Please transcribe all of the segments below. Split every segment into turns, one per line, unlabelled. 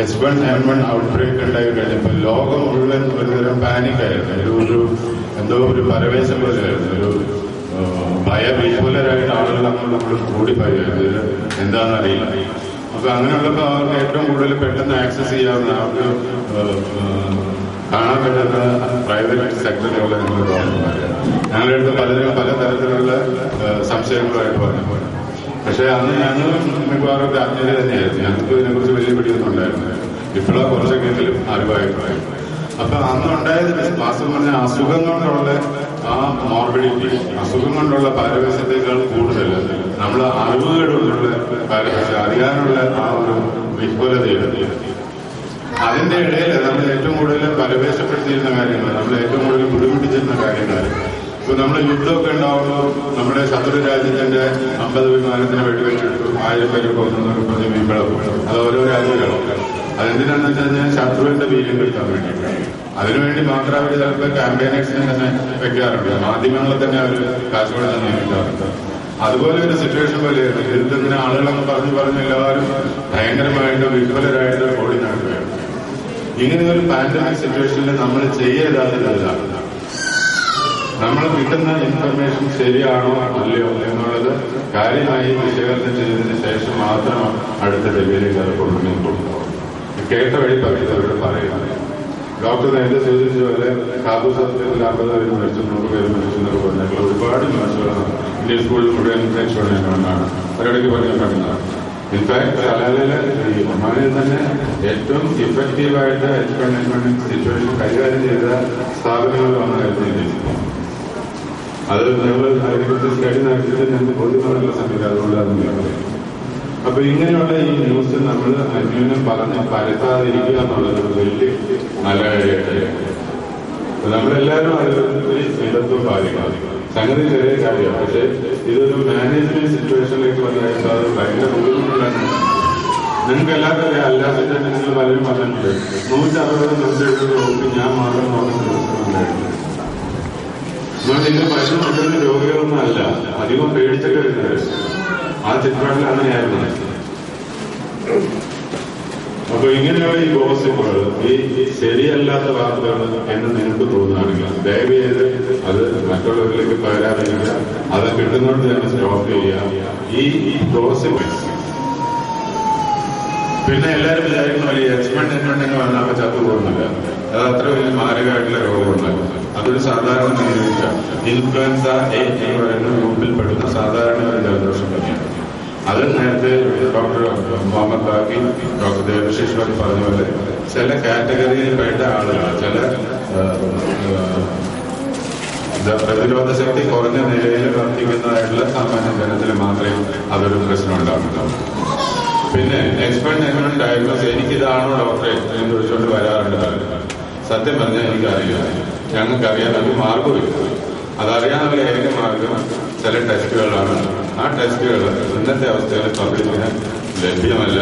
H one N one outbreak ഉണ്ടായി കഴിഞ്ഞപ്പോൾ ലോകം മുഴുവൻ ഒരുതരം പാനിക്കായിരുന്നു ഒരു ഒരു എന്തോ ഒരു പരവേശം പോലെയായിരുന്നു. ഒരു ഭയവിഹുലരായിട്ട് ആളുകൾ നമ്മൾ നമ്മൾ കൂടിപ്പോയായിരുന്നു ഇത് എന്താണെന്ന് അറിയില്ല. അപ്പൊ അങ്ങനെയുള്ളപ്പോൾ അവർക്ക് ഏറ്റവും കൂടുതൽ പെട്ടെന്ന് ആക്സസ് ചെയ്യാവുന്ന അവർക്ക് കാണാൻ പറ്റുന്ന പ്രൈവറ്റ് സെക്ടറിലുള്ള ഞങ്ങൾ ഞങ്ങളുടെ അടുത്ത് പല തരത്തിലുള്ള സംശയങ്ങളുമായിട്ട് പറഞ്ഞു പക്ഷെ അന്ന് ഞാൻ മിക്കവാറും ഒരു അജ്ഞത തന്നെയായിരുന്നു. ഞങ്ങൾക്ക് ഇതിനെക്കുറിച്ച് വലിയ പിടിയൊന്നും ഉണ്ടായിരുന്നില്ല. ഇപ്പോഴും കുറച്ചൊക്കെയെങ്കിലും അറിവായിട്ടായി അപ്പൊ അന്നുണ്ടായത് മാസം പറഞ്ഞ അസുഖം കൊണ്ടുള്ള ആ മോർബിഡിറ്റി അസുഖം കൊണ്ടുള്ള പാരവസ്യത്തേക്കാൾ കൂടുതൽ നമ്മൾ അറിവുകളുള്ള പാരവസ്യം അറിയാനുള്ള ആ ഒരു വിഹ്വലതയുണ്ട് അതിന്റെ ഇടയിൽ നമ്മൾ ഏറ്റവും കൂടുതൽ പരവേശപ്പെടുത്തിയിരുന്ന കാര്യങ്ങൾ നമ്മൾ ഏറ്റവും കൂടുതൽ ബുദ്ധിമുട്ടിച്ചിരുന്ന കാര്യങ്ങൾ ഇപ്പൊ നമ്മൾ യുദ്ധമൊക്കെ ഉണ്ടാവുമ്പോൾ നമ്മുടെ ശത്രു രാജ്യത്തിന്റെ അമ്പത് വിമാനത്തിന് വെടിവെച്ചിട്ടു ആയിരം പേര് കൊന്നൊക്കെ പ്രതി വിപ്ലവം. അത് ഓരോ രാജ്യങ്ങളും അതെന്തിനാണെന്ന് വെച്ച് കഴിഞ്ഞാൽ ശത്രുവിന്റെ വീര്യം കിട്ടാൻ വേണ്ടിയിട്ടാണ് അതിനുവേണ്ടി മാത്രം അവർ ചിലപ്പോൾ ക്യാമ്പയിനേഴ്സിനെ തന്നെ വെക്കാറുണ്ട്. മാധ്യമങ്ങളെ തന്നെ അവർ കാശുകൊണ്ട് തന്നെ വെക്കാറുണ്ട്. അതുപോലെ ഒരു സിറ്റുവേഷൻ പോലെയായിരുന്നു യുദ്ധത്തിന് ആളുകളൊക്കെ പറഞ്ഞു പറഞ്ഞ് എല്ലാവരും ഭയങ്കരമായിട്ട് വിഫലരായിട്ട് ഓടി നടക്കുകയാണ് ഇങ്ങനെ ഒരു പാൻഡമിക് സിറ്റുവേഷനിൽ നമ്മൾ ചെയ്യേണ്ടതാണ് നമ്മൾ കിട്ടുന്ന ഇൻഫർമേഷൻ ശരിയാണോ അല്ലയോ എന്നുള്ളത് കാര്യമായി വിശകലനം ചെയ്തതിന് ശേഷം മാത്രം അടുത്ത ഡെലിവറിക്ക് അത് കൊണ്ടുവന്നിട്ടുണ്ടാവും കേട്ട വഴി പറയുന്നവരോട് പറയുന്നത് ഡോക്ടർ നേരത്തെ സൂചിപ്പിച്ച പോലെ കാബു സത്യത്തിൽ അമ്പത് പേര് മരിച്ചു നൂറ് പേര് മരിച്ചു എന്നൊക്കെ പറഞ്ഞിട്ടുള്ള ഒരുപാട് ന്യൂസുകളാണ് ഇന്ത്യൻ സ്കൂളിൽ മുഴുവൻ കൊണ്ടാണ് ഒരിടയ്ക്ക് പറഞ്ഞ കണ്ടതാണ് ഇൻഫാക്ട് കലാലയിലെ ഈ ഒമാനിൽ തന്നെ ഏറ്റവും ഇഫക്റ്റീവായിട്ട് എച്ച് എക്സ്പെരിമെന്റ് സിറ്റുവേഷൻ കൈകാര്യം ചെയ്ത സ്ഥാപനങ്ങളിൽ വന്ന കാര്യത്തിൽ അത് നിങ്ങൾ അതിനെക്കുറിച്ച് സ്റ്റഡി നടത്തിയിട്ട് ഞങ്ങൾക്ക് ബോധ്യപ്പെടാനുള്ള അതൊന്നും അപ്പൊ ഇങ്ങനെയുള്ള ഈ ന്യൂസ് നമ്മൾ അന്യോന്യം പറഞ്ഞ് പരത്താതിരിക്കുക എന്നുള്ളത് വലിയ നല്ല കാര്യമായിട്ട് നമ്മളെല്ലാവരും അതിൽ മിതത്വം പാലിക്കണം സംഗതി ചെറിയ കാര്യമാണ്. പക്ഷെ ഇതൊരു മാനേജ്മെന്റ് സിറ്റുവേഷനിലേക്ക് വന്നു കഴിയുമ്പോൾ അത് ഭയങ്കര ബുദ്ധിമുട്ടുള്ളതാണ് നിങ്ങൾക്ക് എല്ലാവർക്കും അറിയാം അല്ലാതെ നിങ്ങൾ പലരും പറഞ്ഞിട്ടുണ്ട്. നൂറ്ററുപത് നൂറ്റി എഴുപത് നോക്കി ഞാൻ മാത്രം നോക്കുന്ന ദിവസങ്ങളുണ്ടായിരുന്നു അതുകൊണ്ട് നിന്റെ മരുന്ന് കൊണ്ടുവരുന്ന രോഗികളൊന്നും അല്ല. അധികം പേടിച്ചിട്ട് വരുന്നത് ആ ചുറ്റുപാടിൽ അങ്ങനെയായിരുന്നു അപ്പൊ ഇങ്ങനെയുള്ള ഈ ഗോസിപ്പുകൾ ഈ ശരിയല്ലാത്ത വാർത്തകൾ എന്ന് നിങ്ങൾക്ക് തോന്നുകയാണെങ്കിൽ ദയവ് ചെയ്ത് അത് മറ്റുള്ളവരിലേക്ക് പകരാറില്ല അത് കിട്ടുന്നോണ്ട് തന്നെ സ്റ്റോപ്പ് ചെയ്യുക. ഈ ഗോസിപ്പ് പിന്നെ എല്ലാവരും വിചാരിക്കുന്ന ഒരു എക്സ്പെൻഡ് എക്സ്പെൻഡ് എന്ന് പറഞ്ഞാൽ ചത്തു പോകുന്നില്ല അത് അത്ര വലിയ മാരകമായിട്ടുള്ള രോഗമൊന്നല്ല അതൊരു സാധാരണ നിയന്ത്രിച്ച ഇൻഫ്ലുവൻസ എ എന്ന് പറയുന്ന ഗ്രൂപ്പിൽപ്പെടുന്ന സാധാരണ ഒരു ജലദോഷം തന്നെയാണ്. അത് നേരത്തെ ഡോക്ടർ മുഹമ്മദ് ബാക്കി ഡോക്ടർ ദേവശിഷ് പറഞ്ഞ പോലെ ചില കാറ്റഗറിയിൽപ്പെട്ട ആളുകൾ ചില പ്രതിരോധ ശക്തി കുറഞ്ഞ നിലയിൽ വർദ്ധിക്കുന്നതായിട്ടുള്ള സാമാന്യ ജനത്തിൽ മാത്രമേ അതൊരു പ്രശ്നം ഉണ്ടാകുന്നുള്ളൂ പിന്നെ എക്സ്പെർട്ട് എങ്ങനെ ഡയഗ്നോസ് എനിക്കിതാണോ ഡോക്ടറെ? എന്ന് ചോദിച്ചുകൊണ്ട് വരാറുണ്ട്. സത്യം പറഞ്ഞാൽ എനിക്കറിയില്ല ഞങ്ങൾക്കറിയാൻ ഒരു മാർഗമില്ല അതറിയാനുള്ള ഏക മാർഗം. ചില ടെസ്റ്റുകളാണ്. ആ ടെസ്റ്റുകൾ ഇന്നത്തെ അവസ്ഥയിൽ പബ്ലിക്കിന് ലഭ്യമല്ല.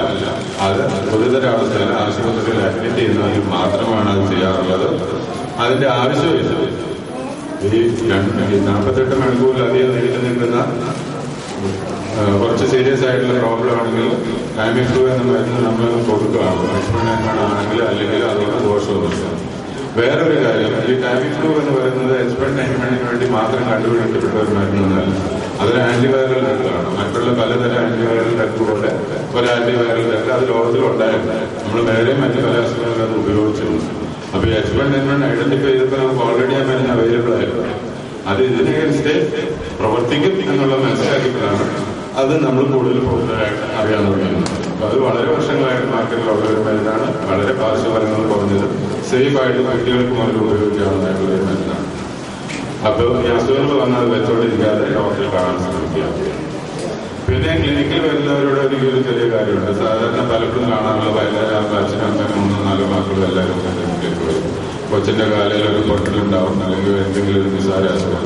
അത് പൊതുതരാവസ്ഥയിൽ ആശുപത്രിയിൽ അഡ്മിറ്റ് ചെയ്യുന്നവരിൽ മാത്രമാണ് അത് ചെയ്യാറുള്ളത്. അതിന്റെ ആവശ്യമില്ല. ഈ നാൽപ്പത്തെട്ട് മണിക്കൂറിലധികം നീണ്ടു നിൽക്കുന്ന കുറച്ച് സീരിയസ് ആയിട്ടുള്ള പ്രോബ്ലം ആണെങ്കിൽ ടൈമിംഗ് എന്ന മരുന്ന് നമ്മൾ കൊടുക്കുകയാണ്. ആണെങ്കിൽ അല്ലെങ്കിൽ അതുകൊണ്ട് ദോഷമൊന്നുമില്ല. വേറൊരു കാര്യം ഈ ടൈമിംഗ് ഫ്ലൂ എന്ന് പറയുന്നത് എക്സ്പെരിമെന്റിന് വേണ്ടി മാത്രം കണ്ടുപിടിക്കപ്പെട്ട ഒരു മരുന്നൊന്നല്ല അതൊരു ആന്റിവൈറൽ ഡ്രഗാണ് മറ്റുള്ള പലതരം ആന്റിവൈറൽ പോലെ ഒരു ആന്റിവൈറൽ ഡ്രഗ് അത് ലോകത്തിൽ ഉണ്ടായിരുന്നു നമ്മൾ വേറെ മറ്റു പല അസുഖങ്ങളും അത് ഉപയോഗിച്ചിരുന്നു അപ്പൊ ഈ എക്സ്പെരിമെന്റ് ഐഡന്റിഫൈ ചെയ്തപ്പോൾ നമുക്ക് ഓൾറെഡി ആ മരുന്ന് അവൈലബിൾ ആയിരുന്നു അത് ഇതിനനുസരിച്ച് പ്രവർത്തിക്കും എന്നുള്ള മനസ്സിലാക്കിയപ്പോഴാണ് അത് നമ്മൾ കൂടുതൽ കൂടുതലായിട്ട് അറിയാൻ തുടങ്ങുന്നത് അത് വളരെ വർഷങ്ങളായിട്ട് മാർക്കറ്റിലുള്ള ഒരു മരുന്നാണ്. വളരെ പാർശ്വഫലങ്ങൾ കുറഞ്ഞത്. സേഫ് ആയിട്ട് കുട്ടികൾക്ക് മുതൽ ഉപയോഗിക്കാവുന്നതായിട്ടുള്ള ഒരു മരുന്നാണ് അപ്പൊ ഈ അസുഖങ്ങൾ വന്നാൽ വെച്ചോണ്ടിരിക്കാതെ ഡോക്ടറെ കാണാൻ ശ്രമിക്കുക പിന്നെ ക്ലിനിക്കിൽ വരുന്നവരോട് എനിക്ക് ഒരു ചെറിയ കാര്യമുണ്ട്. സാധാരണ പലപ്പോഴും കാണാനുള്ള പല അച്ഛനും അമ്മയും മൂന്നോ നാലോ മക്കളും എല്ലാവരും ക്ലിനിക്കിലേക്ക് വരും കൊച്ചിന്റെ കാലയിൽ ഒരു പൊട്ടലുണ്ടാവും അല്ലെങ്കിൽ എന്തെങ്കിലും ഒരു നിസാര അസുഖം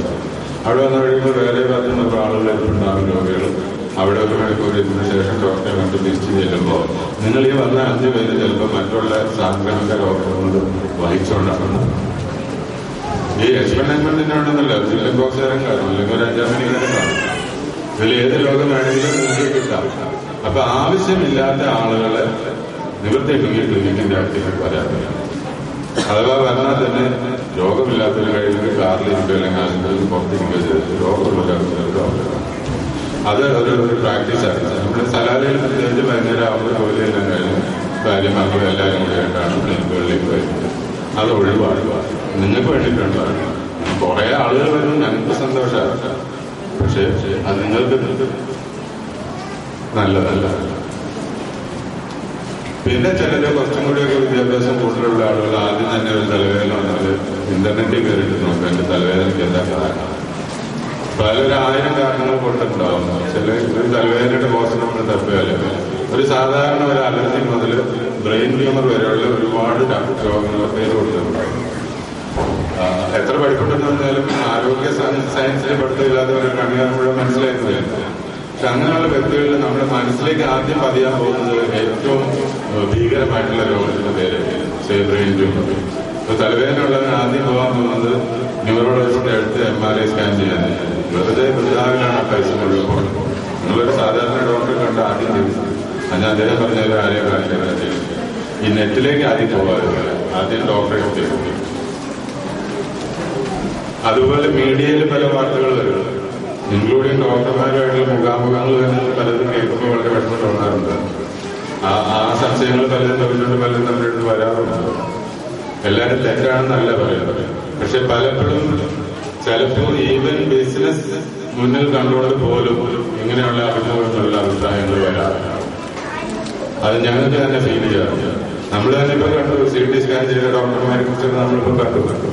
അവിടെ വന്നു കഴിയുമ്പോൾ വേറെ പറ്റുന്ന ആളുകൾ ഉണ്ടാകും രോഗികൾ. അവിടെ ഒരു മണിക്കൂർ ഇതിന് ശേഷം ഡോക്ടറെ കണ്ട് തിരിച്ചു ചെല്ലുമ്പോൾ നിങ്ങൾ ഈ വന്ന അഞ്ച് പേര് ചിലപ്പോൾ മറ്റുള്ള സാംക്രമിക രോഗങ്ങൾ വഹിച്ചുകൊണ്ടാണ് ഈ എക്സ്പെരിമെന്റിനാണെന്നല്ല ചില്ലൻ ബോക്സ് തരം കാണും. അല്ലെങ്കിൽ ഒരു അഞ്ചാം മണി നേരം കാണും. ഇതിൽ ഏത് രോഗം വേണമെങ്കിലും നിങ്ങൾക്ക് കിട്ടാം. അപ്പൊ ആവശ്യമില്ലാത്ത ആളുകളെ നിവൃത്തിയില്ലെങ്കിൽ ക്ലിനിക്കിന്റെ അടുത്തേക്ക് വരാറില്ല. അഥവാ വന്നാൽ തന്നെ രോഗമില്ലാത്തൊരു കഴിവ് കാറിലിരിക്കുക അല്ലെങ്കിൽ ആശുപത്രിയിൽ പുറത്തിരിക്കുക ചെയ്ത് അത് ഒരു ഒരു പ്രാക്ടീസാണ് നമ്മുടെ സലാലയിൽ പ്രത്യേകിച്ച് വൈകുന്നേരം ആവുമ്പോൾ ജോലിയെല്ലാം കഴിഞ്ഞ്. ഭാര്യമാർക്കും എല്ലാവരും കൂടി ആയിട്ടാണ് ക്ലിനിക്കുകളിലേക്ക് വരുന്നത്. അത് ഒഴിവാക്കുക നിങ്ങൾക്ക് വേണ്ടിയിട്ടുണ്ടാകും കുറെ ആളുകൾ വരുന്നു ഞങ്ങൾക്ക് സന്തോഷമാണ്. പക്ഷേ അത് നിങ്ങൾക്ക് നല്ലതല്ല. പിന്നെ ചിലര് കുറച്ചും കൂടിയൊക്കെ വിദ്യാഭ്യാസം കൂടുതലുള്ള ആളുകൾ ആദ്യം തന്നെ ഒരു തലവേദന വന്നാൽ ഇന്റർനെറ്റിൽ കയറിയിട്ട് നോക്കാം. എന്റെ തലവേദനയ്ക്ക് എന്താ കാരണം? പലരായിരം കാരണങ്ങൾ കൊണ്ടുണ്ടാവും ചില ഒരു തലവേദനയുടെ കോഴ്സ് നമ്മൾ തപ്പിയാൽ ഒരു സാധാരണ ഒരു അലർജി മുതൽ ബ്രെയിൻ ട്യൂമർ വരെയുള്ള ഒരുപാട് രോഗങ്ങൾ പേര് കൊടുത്തിട്ടുണ്ടാവും. ആ, എത്ര പഠിപ്പുണ്ടെന്ന് പറഞ്ഞാലും ആരോഗ്യ സയൻസിലെ കണ്ണിയാൻ മുഴുവൻ മനസ്സിലാക്കുന്നില്ല പക്ഷെ അങ്ങനെയുള്ള വ്യക്തികളിൽ നമ്മുടെ മനസ്സിലേക്ക് ആദ്യം പതിയാൻ പോകുന്നത് ഏറ്റവും ഭീകരമായിട്ടുള്ള രോഗത്തിന്റെ പേര് ബ്രെയിൻ ട്യൂമർ. ഇപ്പൊ തലവേദന ഉള്ളതിന് ആദ്യം പോകാൻ പോകുന്നത് ന്യൂറോളജിസ്റ്റിന്റെ അടുത്ത് എം ആർ ഐ സ്കാൻ ചെയ്യാൻ. വെറുതെ ആ പൈസ മുഴുവൻ നിങ്ങളൊരു സാധാരണ ഡോക്ടറെ കണ്ട് ആദ്യം ചെയ്തു അന്ന് അദ്ദേഹം ഒരു ആരെയും കാണിക്കാൻ ഈ നെറ്റിലേക്ക് ആദ്യം പോകാറില്ല ആദ്യം ഡോക്ടറെ ചെയ്തു അതുപോലെ മീഡിയയിൽ പല വാർത്തകൾ വരുന്നത് ഇൻക്ലൂഡിങ് ഡോക്ടർമാരുമായിട്ടുള്ള മുഖാമുഖങ്ങൾ വരുന്നത് പലതും കേൾക്കുമ്പോൾ വളരെ വിഷമം തോന്നാറുണ്ട്. ആ സംശയങ്ങൾ പലരും തമ്മിലുണ്ട് പലരും തമ്മിലുണ്ട് വരാറുണ്ട്. എല്ലാവരും തെറ്റാണെന്നല്ല പറയുന്നത് പക്ഷെ പലപ്പോഴും ചിലപ്പോൾ ഈവൻ ബിസിനസ് മുന്നിൽ കണ്ടുകൊണ്ട് പോലും ഇങ്ങനെയുള്ള അഭിമുഖങ്ങളുള്ള അഭിപ്രായങ്ങൾ വരാറുണ്ട് അത് ഞങ്ങൾക്ക് തന്നെ ഫീൽ ചെയ്യാറുണ്ട്. നമ്മൾ തന്നെ ഇപ്പൊ കണ്ടു സി ടി സ്കാൻ ചെയ്ത ഡോക്ടർമാരെ കുറിച്ചൊക്കെ നമ്മളിപ്പോ കണ്ടു.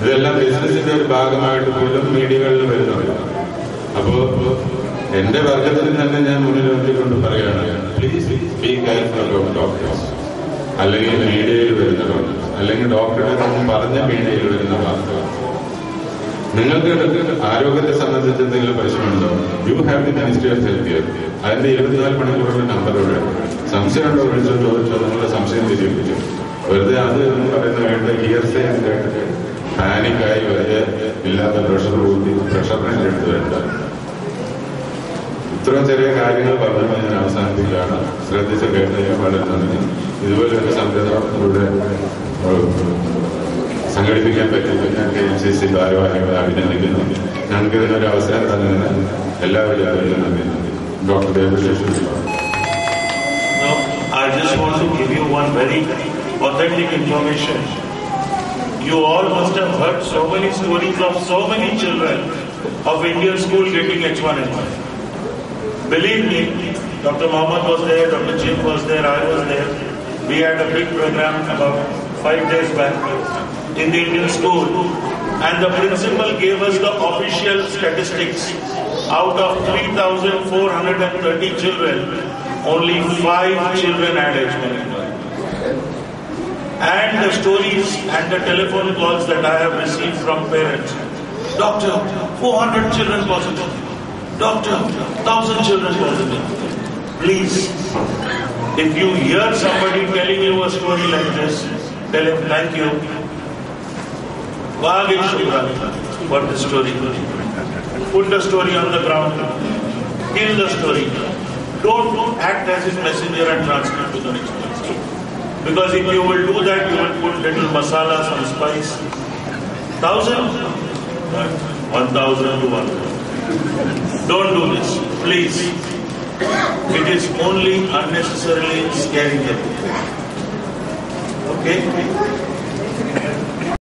ഇതെല്ലാം ബിസിനസിന്റെ ഒരു ഭാഗമായിട്ട് പോലും മീഡിയകളിൽ വരുന്നുണ്ട്. അപ്പോ എന്റെ വർഗത്തിൽ തന്നെ ഞാൻ മുന്നിൽ നിർത്തിക്കൊണ്ട് പറയുകയാണ് പ്ലീസ് കെയർഫുൾ ഓഫ് ഡോക്ടേഴ്സ് അല്ലെങ്കിൽ മീഡിയയിൽ വരുന്ന അല്ലെങ്കിൽ ഡോക്ടറുടെ അടുത്ത് പറഞ്ഞ മീഡിയയിൽ വരുന്ന വാർത്തകൾ നിങ്ങൾക്ക് ആരോഗ്യത്തെ സംബന്ധിച്ച് എന്തെങ്കിലും പ്രശ്നമുണ്ടോ? You have the ministry of health care അതിന്റെ ഇരുപത്തിനാല് മണിക്കൂറുള്ള നമ്പർ സംശയം സംശയമുണ്ടോ? വിളിച്ചോ ചോദിച്ചോ നിങ്ങളുടെ സംശയം തിരിയിപ്പിച്ചു വെറുതെ അത് എന്ന് പറയുന്ന വേണ്ട ഹിയർസേ കേട്ടിട്ട് പാനിക്കായി വരെ ഇല്ലാത്ത പ്രഷർ കൂട്ടി പ്രഷറിനെ എടുത്ത് വേണ്ട ഇത്രയും ചെറിയ കാര്യങ്ങൾ പറഞ്ഞപ്പോൾ ഞാൻ അവസാനിപ്പിക്കുകയാണ്. ശ്രദ്ധിച്ച് കേട്ടതിന് വളരെ നന്ദി ഇതുപോലെ ഒരു സംരംഭം ഇവിടെ ഏഹ്, സംഘടിപ്പിക്കാൻ പറ്റില്ല ഞാൻ കെ എം സി സി ഭാരവാഹികളെ അഭിനന്ദിക്കുന്നു ഞങ്ങൾക്ക് ഇതിനൊരു അവസരം തന്നതിന് എല്ലാവരും അഭിനന്ദിക്കുന്നു doctor Devasheshi
No, I just want to give you one very authentic information. You all must have heard so many stories of so many children of Indian school getting H1N1. Believe me, Dr. Mohammed was there, Dr. Jim was there, I was there. We had a big program about five days back in the Indian school. And the principal gave us the official statistics. Out of 3,430 children, only five children had H1N1. And the stories and the telephone calls that I have received from parents. Doctor, 400 children positive. Doctor, 1000 children positive. Please, if you hear somebody telling you a story like this, tell him thank you. Vagin Shukran for the story. Put the story on the ground. Kill the story. Don't act as his messenger and transmit to the next person. Because if you will do that, you will put little masala, some spice. Thousand? One thousand to one. Don't do this, please. It is only unnecessarily scaring them. Okay?